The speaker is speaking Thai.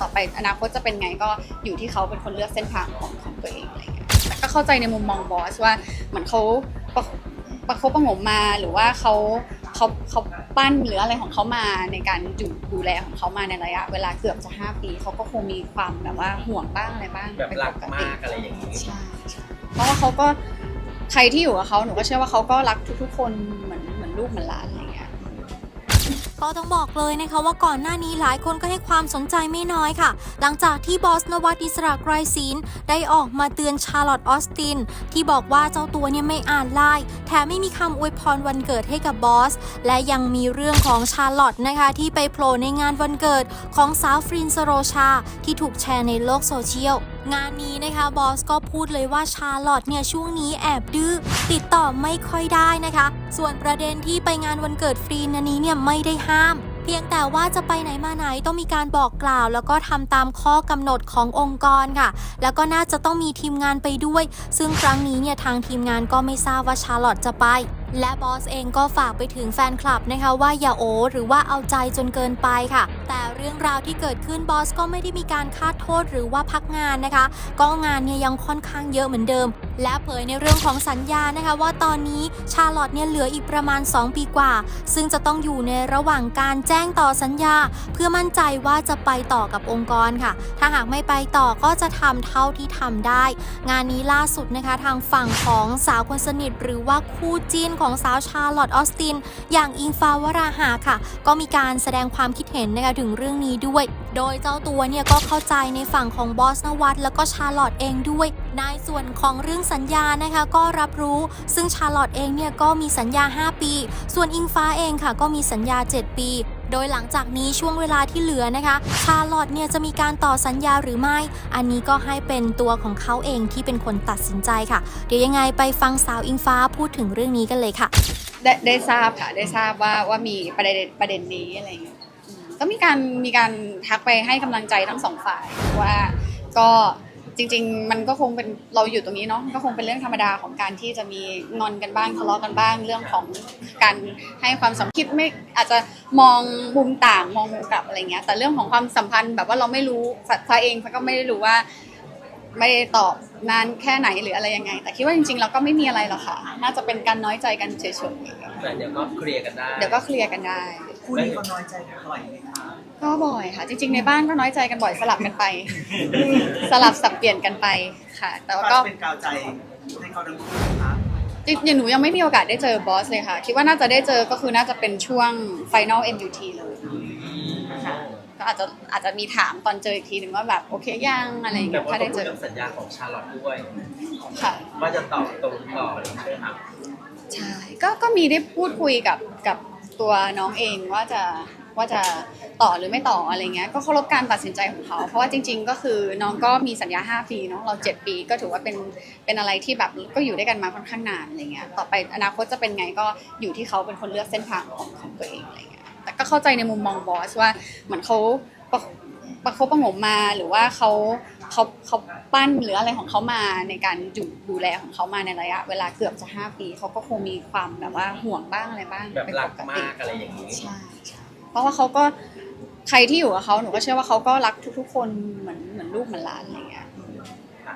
ต่อไปอนาคตจะเป็นไงก็อยู่ที่เขาเป็นคนเลือกเส้นทางของของตัวเองอะไรเงี้ยแต่ก็เข้าใจในมุมมองบอสว่าเหมือนเขาประประคบประหงมมาหรือว่าเขาเขาเขาปั้นหรืออะไรของเขามาในการดูดูแลของเขามาในระยะ เวลาเกือบจะห้าปีเขาก็คงมีความแบบว่าห่วงบ้างอะไรบ้างแบบเป็นรักปติมากอะไรอย่างนี้ใช่ใช่เพราะว่าเขาก็ใครที่อยู่กับเขาหนูก็เชื่อว่าเขาก็รักทุกๆ คนเหมือนเหมือนลูกเหมือนหลานอะไรอย่างเงี้ย ก็ต้องบอกเลยนะคะว่าก่อนหน้านี้หลายคนก็ให้ความสนใจไม่น้อยค่ะ หลังจากที่บอสนวัตอิสระไกรศีลได้ออกมาเตือนชาร์ลอตออสติน ที่บอกว่าเจ้าตัวเนี่ยไม่อ่านไลน์แถมไม่มีคำอวยพรวันเกิดให้กับบอส และยังมีเรื่องของชาร์ลอตนะคะ ที่ไปโผล่ในงานวันเกิดของสาวฟรินสโรชา ที่ถูกแชร์ในโลกโซเชียลงานนี้นะคะบอสก็พูดเลยว่าชาร์ลอตเนี่ยช่วงนี้แอบดื้อติดต่อไม่ค่อยได้นะคะ ส่วนประเด็นที่ไปงานวันเกิดฟรีนอันนี้เนี่ยไม่ได้ห้าม เพียงแต่ว่าจะไปไหนมาไหนต้องมีการบอกกล่าว แล้วก็ทำตามข้อกำหนดขององค์กรค่ะ แล้วก็น่าจะต้องมีทีมงานไปด้วย ซึ่งครั้งนี้เนี่ยทางทีมงานก็ไม่ทราบว่าชาร์ลอตจะไป และบอสเองก็ฝากไปถึงแฟนคลับนะคะว่าอย่าโอหรือว่าเอาใจจนเกินไปค่ะ แต่เรื่องราวที่เกิดขึ้นบอสก็ไม่ได้มีการคาดโทษหรือว่าพักงานนะคะ ก็งานเนี่ยยังค่อนข้างเยอะเหมือนเดิม และเผยในเรื่องของสัญญานะคะ ว่าตอนนี้ชาร์ลอตเนี่ยเหลืออีกประมาณ 2 ปีกว่า ซึ่งจะต้องอยู่ในระหว่างการแจ้งต่อสัญญา เพื่อมั่นใจว่าจะไปต่อกับองค์กรค่ะ ถ้าหากไม่ไปต่อก็จะทำเท่าที่ทำได้ งานนี้ล่าสุดนะคะทางฝั่งของสาวคนสนิทหรือว่าคู่จิ้นของสาวชาร์ลอตออสติน อย่างอิงฟ้าวราหาค่ะ ก็มีการแสดงความคิดเห็นนะคะถึงเรื่องนี้ด้วย โดยเจ้าตัวเนี่ยก็เข้าใจในฝั่งของบอสนวัตแล้วก็ชาร์ลอตเองด้วย ในส่วนของเรื่องสัญญานะคะก็รับรู้ ซึ่งชาร์ลอตเองเนี่ยก็มีสัญญา 5 ปี ส่วนอิงฟ้าเองค่ะ ก็มีสัญญา 7 ปี โดยหลังจากนี้ช่วงเวลาที่เหลือนะคะ ชาร์ลอตเนี่ยจะมีการต่อสัญญาหรือไม่ อันนี้ก็ให้เป็นตัวของเขาเองที่เป็นคนตัดสินใจค่ะ เดี๋ยวยังไงไปฟังสาวอิงฟ้าพูดถึงเรื่องนี้กันเลยค่ะ ได้ได้ทราบค่ะ ได้ทราบว่าว่ามีประเด็นประเด็นนี้อะไรอย่างเงี้ยอืมก็มีการมีการทักไปให้กำลังใจทั้งสองฝ่ายว่าก็ จริง ๆ มันก็คงเป็นเราอยู่ตรงนี้เนาะมันก็คงเป็นเรื่องธรรมดาของการที่จะมีงอนกันบ้างทะเลาะกันบ้างเรื่องของการให้ความสำคิดไม่อาจจะมองมุมต่างมองมุมกลับอะไรเงี้ยแต่เรื่องของความสัมพันธ์แบบว่าเราไม่รู้ฟ้าเองฟ้าก็ไม่ได้รู้ว่า ไม่ได้ตอบนานแค่ไหนหรืออะไรยังไง แต่คิดว่าจริงๆเราก็ไม่มีอะไรหรอกค่ะ น่าจะเป็นการน้อยใจกันเฉยๆแต่เดี๋ยวก็เคลียร์กันได้ เดี๋ยวก็เคลียร์กันได้ คู่นี้เขาน้อยใจกันบ่อยไหมคะก็บ่อยค่ะ จริง ๆ ในบ้านก็น้อยใจกันบ่อยสลับกันไป สลับสับเปลี่ยนกันไปค่ะ แต่ว่าก็ก็เป็นกาวใจให้เขาทั้งคู่นะคะจริงๆหนูยังไม่มีโอกาสได้เจอบอสเลยค่ะ คิดว่าน่าจะได้เจอก็คือน่าจะเป็นช่วง Final MUT เลยค่ะก็อาจจะอาจจะมีถามตอนเจออีกทีหนึ่งว่าแบบโอเคยังอะไรอย่างแต่เงี้ยว่าถ้าต้อได้งเจพูดอเรื่องสัญญาของชาร์ลอตด้วย ค่ะ ว่าจะต่อตรงต่ออะไรใช่ไหมครับ ใช่ก็ก็มีได้พูดคุยกับกับ ตัวน้องเองว่าจะว่าจะต่อหรือไม่ต่ออะไรเงี้ยก็เคารพการตัดสินใจของเขา เพราะว่าจริง ๆ ก็คือน้องก็มีสัญญา 5 ปีเนาะเรา 7 ปีก็ถือว่าเป็นเป็นอะไรที่แบบก็อยู่ด้วยกันมาค่อนข้างนานอะไรเงี้ยต่อไปอนาคตจะเป็นไงก็อยู่ที่เขาเป็นคนเลือกเส้นทางของของตัวเองอะไรเงี้ยแต่ก็เข้าใจในมุมมองบอสว่าเหมือนเขาประคบประหงมมาหรือว่าเขา เขาเขาปั้นหรืออะไรของเขามาในการดูดูแลของเขามาในระยะ เวลาเกือบจะ 5 ปีเขาก็คงมีความแบบว่าห่วงบ้างอะไรบ้างแบบเป็นรัปกกมาติกอะไรอย่างนี้ใช่ใช่เพราะว่าเขาก็ใครที่อยู่กับเขาหนูก็เชื่อว่าเขาก็รักทุกๆ คนเหมือนเหมือนลูกเหมือนหลานอะไรอย่างเงี้ย